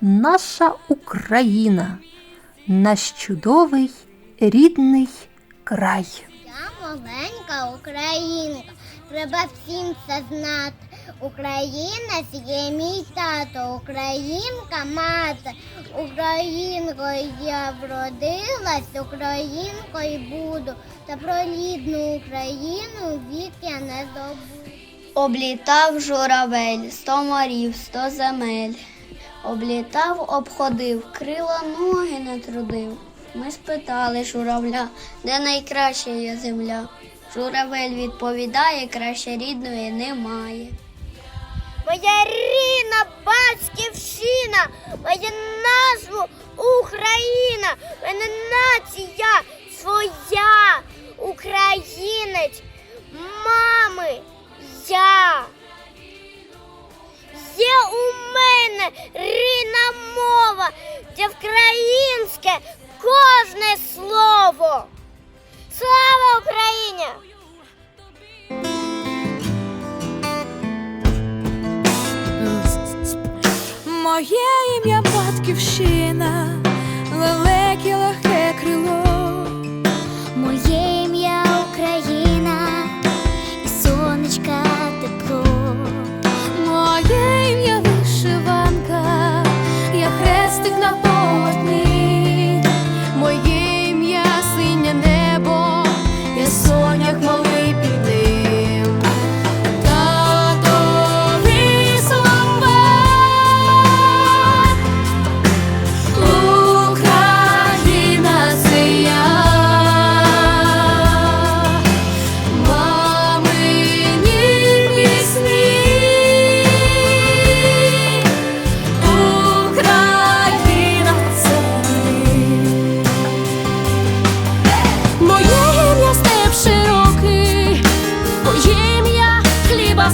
наша Україна, наш чудовий рідний край. Я маленька українка. Треба всім це знати. Українець є мій тато, українка мати. Українкою я вродилась, українкою буду. Та про рідну Україну вік я не забуду. Облітав журавель, сто морів, сто земель. Облітав, обходив, крила ноги не трудив. Ми спитали журавля, де найкраща є земля. Журавель відповідає, краще рідної немає. Моя рідна батьківщина, моя назва Україна, мене нація своя, українець, мами, мене рідна мова, де українське кожне слово. Слава Україні! Моє ім'я хліба